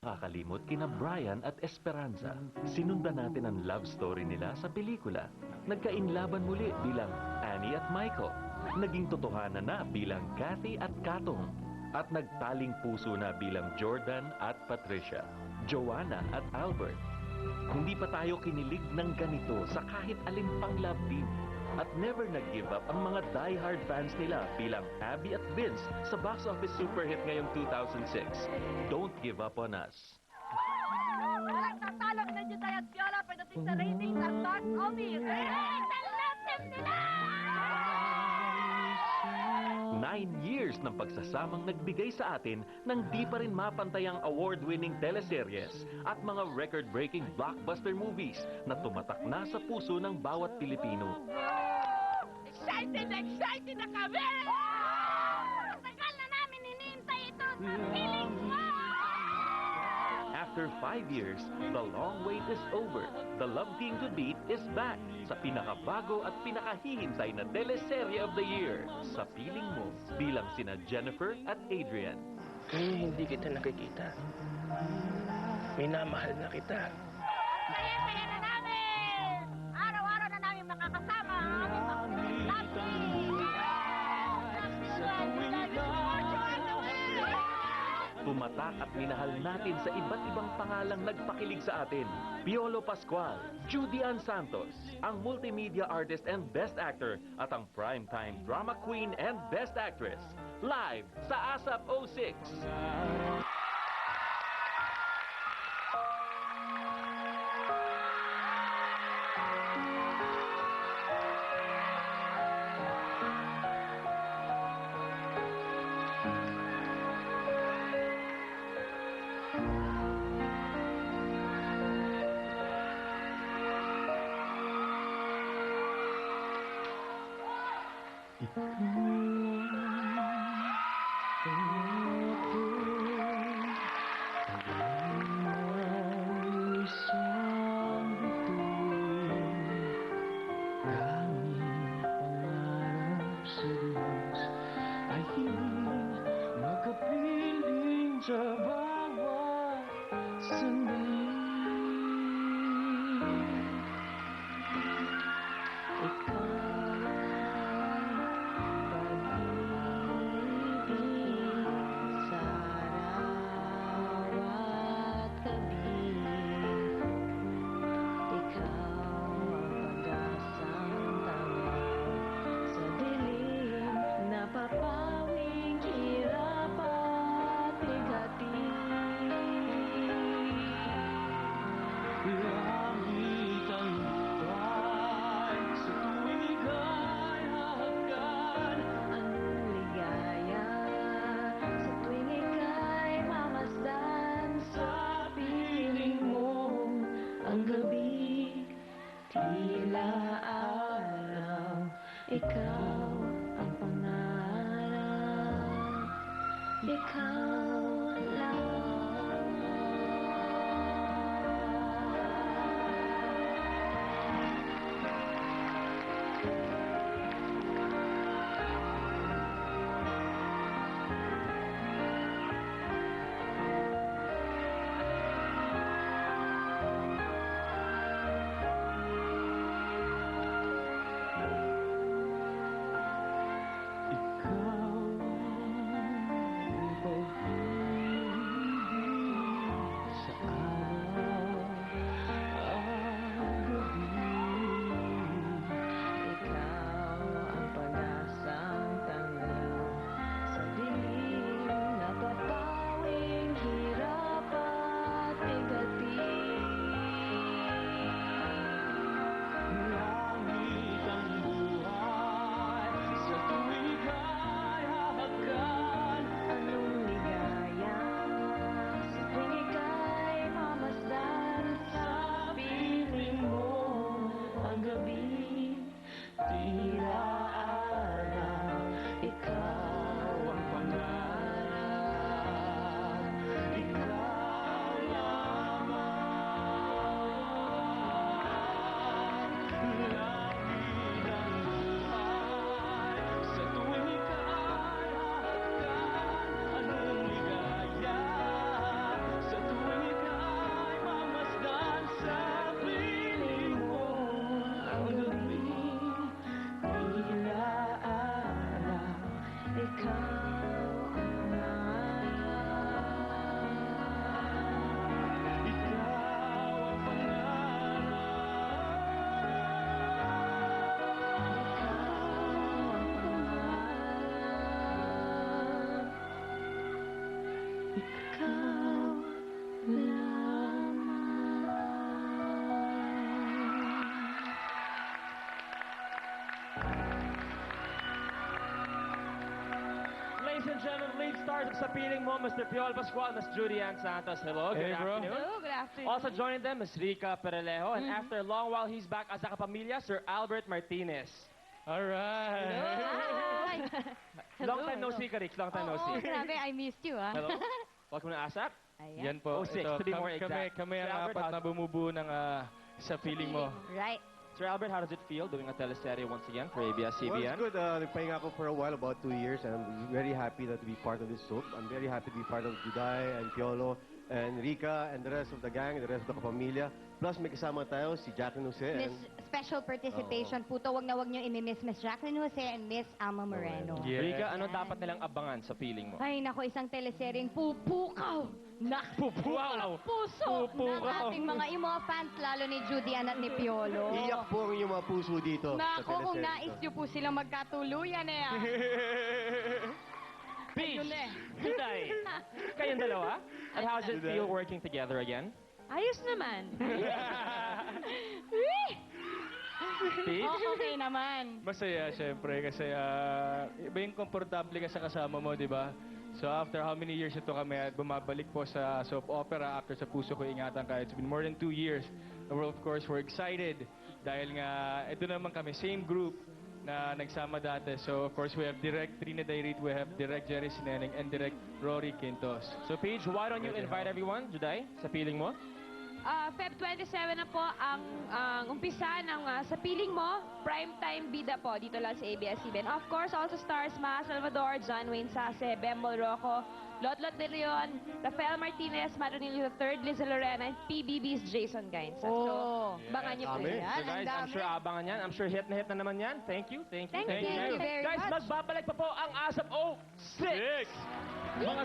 Nakakalimot kina Brian at Esperanza. Sinundan natin ang love story nila sa pelikula. Nagkainlaban muli bilang Annie at Michael. Naging totohanan na bilang Kathy at Katong. At nagtaling puso na bilang Jordan at Patricia. Joanna at Albert. Hindi pa tayo kinilig ng ganito sa kahit alin pang love team. At never nag-give up ang mga die-hard fans nila bilang Abby at Vince sa box office super hit ngayong 2006. Don't give up on us. Walang tatalo kina Juday at Viola pagdating sa ratings at box office. Ratings ang laptop nila! Nine years ng pagsasamang nagbigay sa atin ng di pa rin mapantayang award-winning teleseryes at mga record-breaking blockbuster movies na tumatak na sa puso ng bawat Pilipino. Excited, excited na kami! Tagal na namin hinihintay ito mo! After five years, the long wait is over. The Love Team to Beat is back sa pinakabago at pinakahihintay na teleserye of the year. Sa piling mo, bilang sina Jennifer at Adrian. Ngayon hindi kita nakikita. Minamahal na kita. Saya-saya na namin! Tumatak at minahal natin sa iba't ibang pangalang nagpakilig sa atin. Piolo Pascual, Judy Ann Santos, ang multimedia artist and best actor at ang primetime drama queen and best actress. Live sa ASAP 06. 음. Gentlemen, lead stars of Sa Piling Mo, Mr. Piol Pascual, Ms. Judy Ann Santos. Hello, good Hey, bro. afternoon. Hello, good afternoon. Also joining them, Ms. Rica Perelejo, and after a long while, he's back as a kapamilya, Sir Albert Martinez. Alright. Hi. Long time no see, Karix. Long time no Oo, see. grabe, I missed you, ah. Hello. Welcome to ASAP. Ayan. Yan po. Oh, six, Ito, to be kam- more Kami, exact. kami ang Sir Albert, apat na bumubuo ng ah, sa feeling mo. Right. Sir Albert, how does it feel doing a teleserye once again for ABS-CBN? Well, it's good. Uh, nagpahinga ako for a while, about two years, and I'm very happy that to be part of this soap. I'm very happy to be part of Juday and Piolo and Rica and the rest of the gang, the rest of the kapamilya. Plus, may kasama tayo si Jacqueline Jose Miss and Special Participation po to. Wag na wag niyo i-miss Miss Jacqueline Jose and Miss Alma Moreno. Yeah. Rica, ano dapat nilang abangan sa feeling mo? Ay, nako, isang teleseryeng pupukaw na Pupukaw. puso ng Pupukaw. ating mga imo fans, lalo ni Judy Ann at ni Piolo. iyak po ang inyong mga puso dito. sa Nako, kung teleserye nais niyo po silang magkatuluyan eh. ah. Peach! Ayun eh. Juday! Kayong dalawa? And how does it feel working together again? Ayos naman. Peach? oh, okay naman. Masaya, syempre, kasi ah, iba yung komportable ka sa kasama mo, di ba? So after how many years ito kami at bumabalik po sa soap opera after sa Puso Ko Ingatan Ka. It's been more than two years. And we're, of course, we're excited dahil nga ito naman kami, same group na nagsama dati. So of course, we have Direct Trina Dairit, we have Direct Jerry Sineneng, and Direct Rory Quintos. So Paige, why don't you invite everyone, Juday, sa feeling mo? Ah, Feb 27 na po ang ang umpisa ng ah, sa piling mo, primetime bida po dito lang sa ABS-CBN. Of course, also stars Ma Salvador, John Wayne Sase, Bembol Rocco, Lotlot De Leon, Rafael Martinez, Maronil III, Liza Lorena, and PBB's Jason Gainsa. Oh. So, bangan niyo po yan. So guys, I'm sure abangan yan. I'm sure hit na hit na naman yan. Thank you, thank you, Thank you, thank you very Guys, much. magbabalik pa po ang Asap O 6! Mga